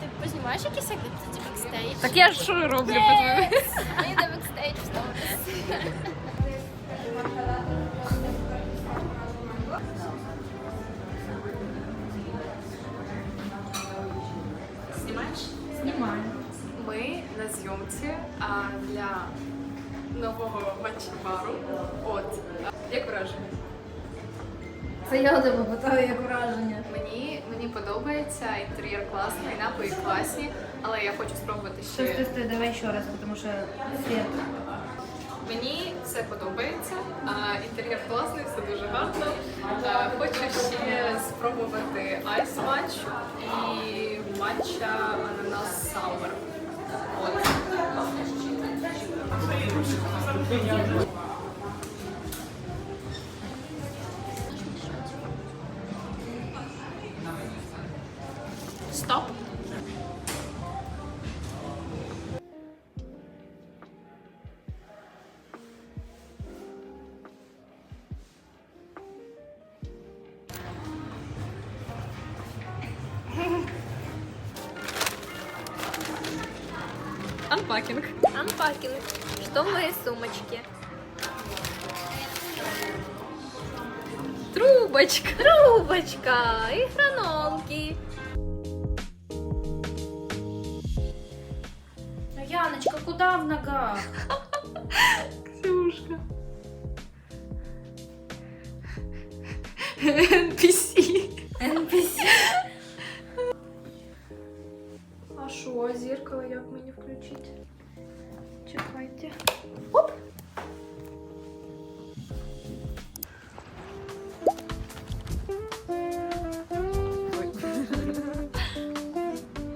Ти познімаєш якісь як це бекстейдж? Так я ж що роблю? подивись? Мені на бекстейдж вставити. Знімаєш? Знімаю. Ми на зйомці а, для нового матч-бару. От. Як враження? Це я тебе питаю, як враження. Мені, мені подобається, інтер'єр класний, напої класні, але я хочу спробувати Стой, стой, ще. стой, давай ще раз, тому що світ. Мені все подобається, а, інтер'єр класний, все дуже гарно. А, хочу ще спробувати айс матч і матча ананас Thank you. Анпакінг. Анпакінг. Що в моїй сумочці? Трубочка. Трубочка і гранолки. Ну, Яночка, куди в ногах? Ксюшка. NPC. NPC.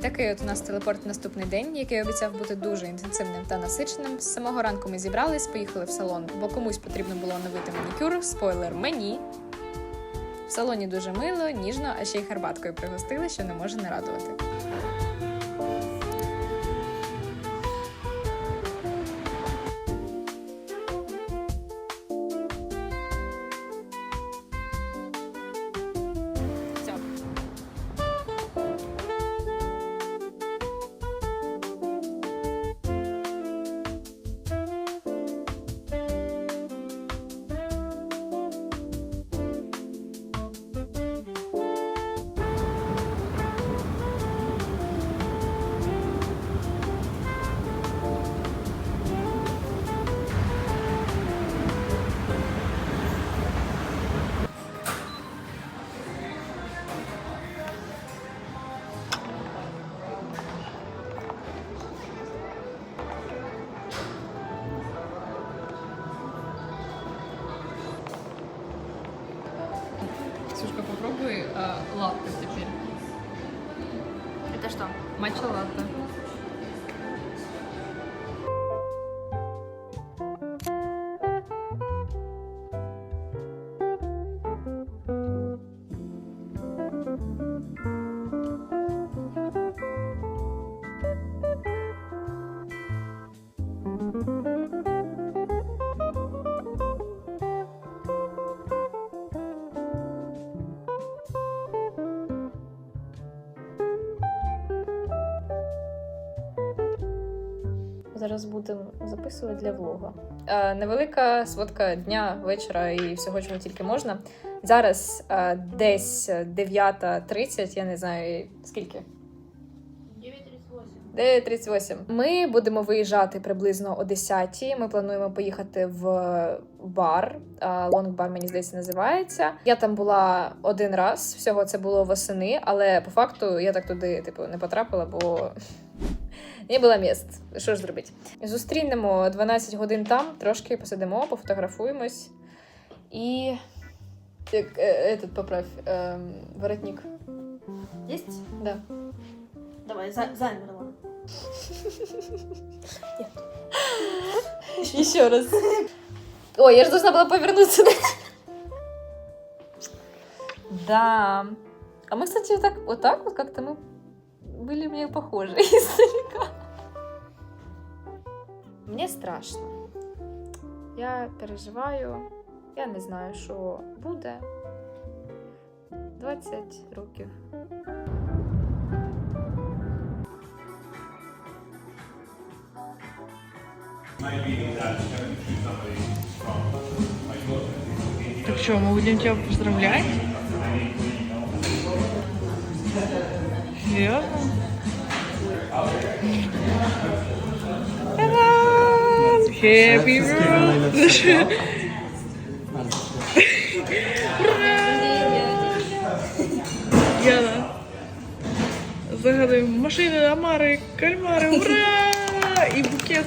Такий от у нас телепорт наступний день, який обіцяв бути дуже інтенсивним та насиченим. З самого ранку ми зібрались, поїхали в салон, бо комусь потрібно було оновити манікюр. Спойлер мені. В салоні дуже мило, ніжно, а ще й гарбаткою пригостили, що не може не радувати. Ксюшка, э, латте теперь. Это что? Матча латте. Зараз будемо записувати для влога. Е, невелика сводка дня, вечора і всього, чого тільки можна. Зараз е, десь 9.30, я не знаю скільки. 9.38. Ми будемо виїжджати приблизно о 10 Ми плануємо поїхати в бар. Лонг бар, мені здається, називається. Я там була один раз. Всього це було восени, але по факту я так туди, типу, не потрапила, бо не було міст. Що ж зробити? Зустрінемо 12 годин там, трошки посидимо, пофотографуємось. І. Як, е, этот, поправь, ем, воротник. Есть? Да. Давай, за замерла. Еще раз. Ой, я же должна была повернуться. Да. А мы, кстати, вот так вот, так вот как-то мы были мне похожи издалека. Мне страшно. Я переживаю, я не знаю, що буде. 20 років. Так что, мы будем тебя поздравлять? Серьезно? Та-дам! Happy birthday! Яна, загадуємо машини, омари, кальмари, ура! І букет.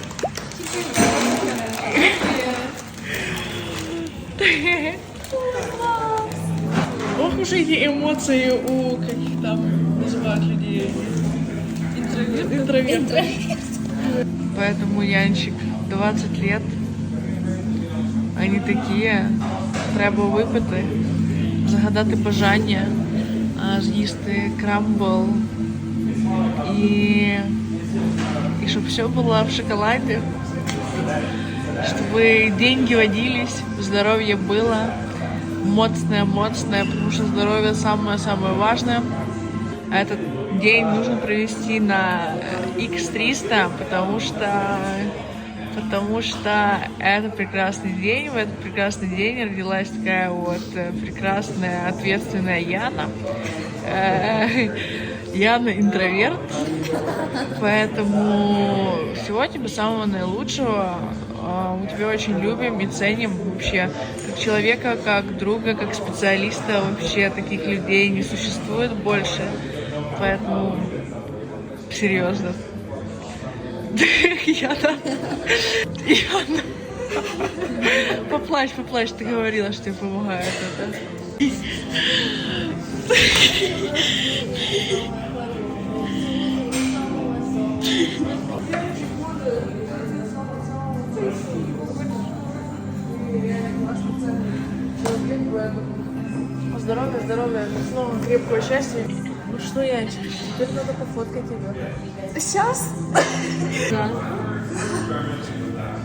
Ох уж эти эмоции у каких там называют людей интровертов. Поэтому Янчик 20 лет. Они такі. Треба випити, загадати бажання, а, з'їсти крамбл і, і щоб все було в шоколаді. чтобы деньги водились, здоровье было, моцное-моцное, потому что здоровье самое-самое важное. Этот день нужно провести на э, X300, потому что потому что это прекрасный день, в этот прекрасный день родилась такая вот э, прекрасная, ответственная Яна. Э, Яна интроверт, поэтому всего тебе самого наилучшего. А, Мы тебя очень любим и ценим вообще как человека, как друга, как специалиста. Вообще таких людей не существует больше. Поэтому серьезно. Яна. Яна. Поплачь, поплачь, ты говорила, что тебе помогает это. Здоровья, здоровья, снова крепкого счастья. Что, я? теперь надо пофоткать ее. Сейчас? Да.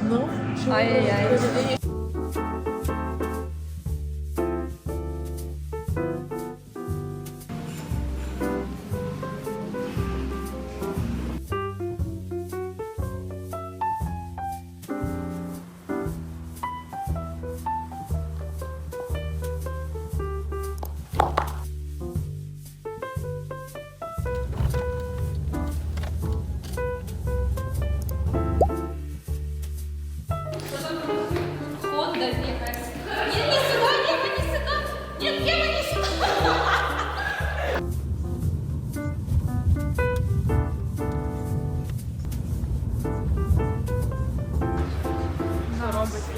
Ну? Ай-яй-яй.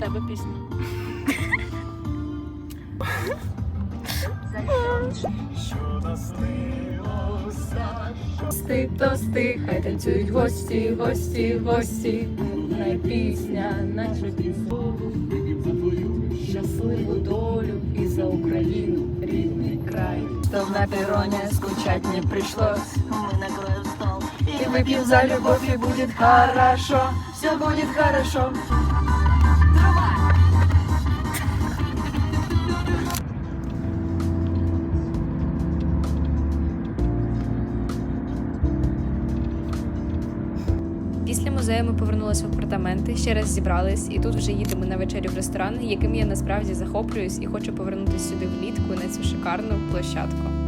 тебе пісня. Що наснилося? Стик то стих, хай танцюють гості, гості, гості. Най пісня, наша пісня. за твою щасливу долю і за Україну, рідний край. Щоб на пероні скучать не прийшлось. Ми накроем стол. І вип'ємо за любов, і буде хорошо. Все буде хорошо. музею ми повернулися в апартаменти, ще раз зібрались, і тут вже їдемо на вечерю в ресторан, яким я насправді захоплююсь і хочу повернутися сюди влітку на цю шикарну площадку.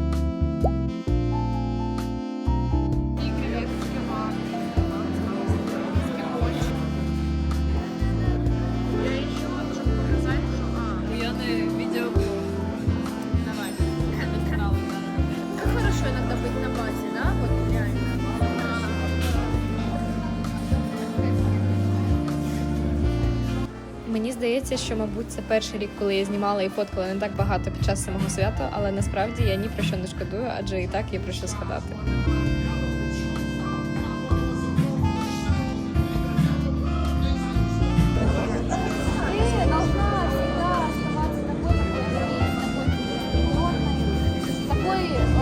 Мені здається, що мабуть це перший рік, коли я знімала і фоткала не так багато під час самого свята, але насправді я ні про що не шкодую, адже і так є про що згадати.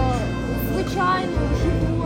Е, звичайною, живою.